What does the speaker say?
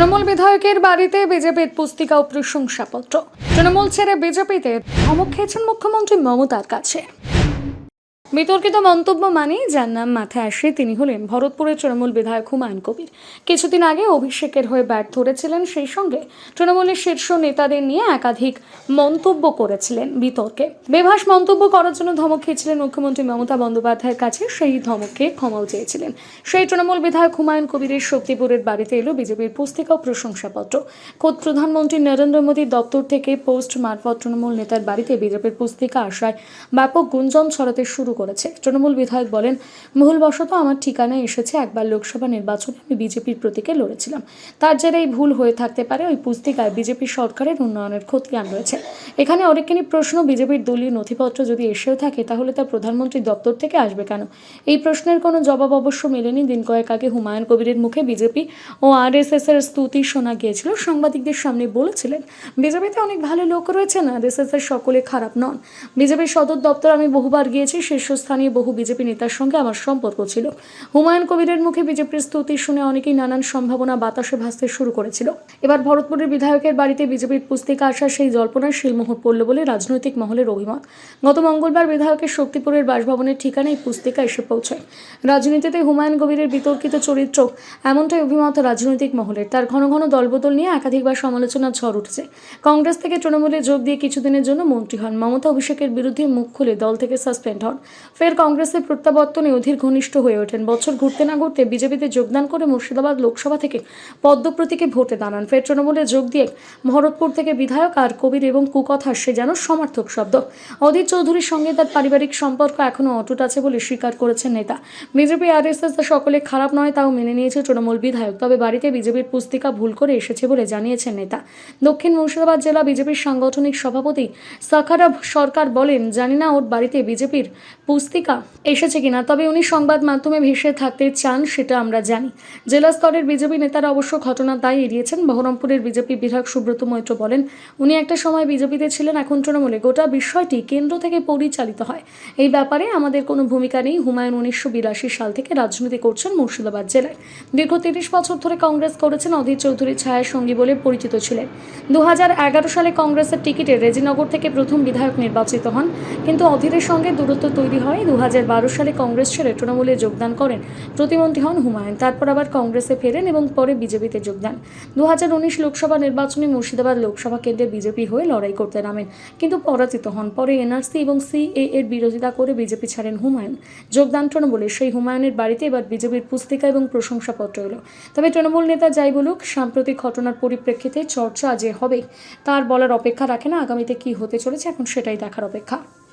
তৃণমূল বিধায়কের বাড়িতে বিজেপির পুস্তিকা ও প্রশংসাপত্র। তৃণমূল ছেড়ে বিজেপিতে ধমক খেয়েছেন মুখ্যমন্ত্রী মমতার কাছে। বিতর্কিত মন্তব্য মানেই যার নাম মাথায় আসে তিনি হলেন ভরতপুরের তৃণমূল বিধায়ক হুমায়ুন কবির। কিছুদিন আগে অভিষেকের হয়ে ব্যাট ধরেছিলেন সেই সঙ্গে তৃণমূলের শীর্ষ নেতাদের নিয়ে একাধিক মন্তব্য করেছিলেন বিতর্কে। বেভাস মন্তব্য করার জন্য ধমক খেয়েছিলেন মুখ্যমন্ত্রী মমতা বন্দ্যোপাধ্যায়ের কাছে, সেই ধমককে ক্ষমাও চেয়েছিলেন। সেই তৃণমূল বিধায়ক হুমায়ুন কবিরের শক্তিপুরের বাড়িতে এলো বিজেপির পুস্তিকা ও প্রশংসাপত্র। খোদ প্রধানমন্ত্রী নরেন্দ্র মোদীর দপ্তর থেকে পোস্ট মারফত তৃণমূল নেতার বাড়িতে বিজেপির পুস্তিকা আসায় ব্যাপক গুঞ্জন ছড়াতে শুরু করেছে। তৃণমূল বিধায়ক বলেন ভুলবশত আমার ঠিকানায় এসেছে একবার লোকসভা নির্বাচনে আমি বিজেপির প্রতীকে লড়েছিলাম। তার জেরে এই ভুল হয়ে থাকতে পারে ওই পুস্তিকায় বিজেপি সরকারের উন্নয়নের খতিয়ান রয়েছে। এখানে অনেকখানি প্রশ্ন বিজেপির দলীয় নথিপত্র যদি এসেও থাকে, তাহলে তা প্রধানমন্ত্রীর দপ্তর থেকে আসবে কেন? এই প্রশ্নের কোনো জবাব অবশ্য মেলেনি। দিন কয়েক আগে হুমায়ুন কবিরের মুখে বিজেপি ও আরএসএস এর স্তুতি শোনা গিয়েছিল। সাংবাদিকদের সামনে বলেছিলেন, বিজেপিতে অনেক ভালো লোক রয়েছেন আরএসএস এর সকলে খারাপ নন। বিজেপির সদর দপ্তর আমি বহুবার গিয়েছি শীর্ষস্থানীয় বহু বিজেপি নেতার সঙ্গে আমার সম্পর্ক ছিল। হুমায়ুন কবিরের মুখে বিজেপির স্তুতি শুনে অনেকেই নানান সম্ভাবনা বাতাসে ভাসতে শুরু করেছিল। এবার ভরতপুরের বিধায়কের বাড়িতে বিজেপির পুস্তিকা আসা সেই জল্পনার শিলমোহর পড়ল বলে রাজনৈতিক মহলের অভিমত। গত মঙ্গলবার বিধায়কের শক্তিপুরের বাসভবনের ঠিকানায় পুস্তিকা এসে পৌঁছায়। রাজনীতিতে হুমায়ুন কবিরের বিতর্কিত চরিত্র এমনটাই অভিমত রাজনৈতিক মহলের। তার ঘন ঘন দলবদল নিয়ে একাধিকবার সমালোচনার ঝড় উঠছে। কংগ্রেস থেকে তৃণমূলে যোগ দিয়ে কিছুদিনের জন্য মন্ত্রী হন। মমতা অভিষেকের বিরুদ্ধে মুখ খুলে দল থেকে সাসপেন্ড হন। ফের কংগ্রেসের প্রত্যাবর্তনে অধীর ঘনিষ্ঠ হয়ে ওঠেন। বছর ঘুরতে না ঘুরতে বিজেপিতে যোগদান করে মুর্শিদাবাদ লোকসভা থেকে পদ্মপ্রতীকে ভোটে দাঁড়ান। ফের তৃণমূলে যোগ দিয়ে ভরতপুর থেকে বিধায়ক আর কবির এবং কুকথা সে যেন সমর্থক শব্দ। অধীর চৌধুরীর সঙ্গে তার পারিবারিক সম্পর্ক এখনও অটুট আছে বলে স্বীকার করেছেন নেতা। বিজেপি আর এস এস সকলে খারাপ নয়, তাও মেনে নিয়েছে তৃণমূল বিধায়ক। তবে বাড়িতে বিজেপির পুস্তিকা ভুল করে এসেছে বলে জানিয়েছেন নেতা। দক্ষিণ মুর্শিদাবাদ জেলা বিজেপির সাংগঠনিক সভাপতি সাখারাব সরকার বলেন, জানি না ওর বাড়িতে বিজেপির পুস্তিকা এসেছে কিনা, তবে উনি সংবাদ মাধ্যমে ভেসে থাকতে চান সেটা আমরা জানি। জেলা স্তরের বিজেপি নেতারা অবশ্য ঘটনা তাই এড়িয়েছেন। বহরমপুরের বিজেপি বিধায়ক সুব্রত মৈত্র বলেন, উনি একটা সময় বিজেপিতে ছিলেন, এখন তৃণমূলে। গোটা বিষয়টি কেন্দ্র থেকে পরিচালিত হয়। এই ব্যাপারে আমাদের কোনো ভূমিকা নেই। হুমায়ুন উনিশশো বিরাশি সাল থেকে রাজনীতি করছেন মুর্শিদাবাদ জেলায়। দীর্ঘ তিরিশ বছর ধরে কংগ্রেস করেছেন অধীর চৌধুরী ছায়া সঙ্গী বলে পরিচিত ছিলেন। দু হাজার এগারো সালে কংগ্রেসের টিকিটে রেজিনগর থেকে প্রথম বিধায়ক নির্বাচিত হন। কিন্তু অধীরের সঙ্গে দূরত্ব তৈরি হয়। দু হাজার বারো সালে কংগ্রেস ছেড়ে তৃণমূলে যোগদান করেন প্রতিমন্ত্রী হন হুমায়ুন। তারপর আবার কংগ্রেসে ফেরেন এবং পরে বিজেপিতে যোগদান। দুহাজার উনিশ লোকসভা নির্বাচনে মুর্শিদাবাদ লোকসভা কেন্দ্রে বিজেপি হয়ে লড়াই করতে নামেন, কিন্তু পরাজিত হন। পরে এনআরসি এবং সিএ এর বিরোধিতা করে বিজেপি ছাড়েন হুমায়ুন। যোগদান তৃণমূলে, সেই হুমায়ুনের বাড়িতে এবার বিজেপির পুস্তিকা এবং প্রশংসাপত্র এলো। তবে তৃণমূল নেতা যাই বলুক, সাম্প্রতিক ঘটনার পরিপ্রেক্ষিতে চর্চা যে হবে তার বলার অপেক্ষা রাখে না আগামীতে কি হতে চলেছে, এখন সেটাই দেখার অপেক্ষা।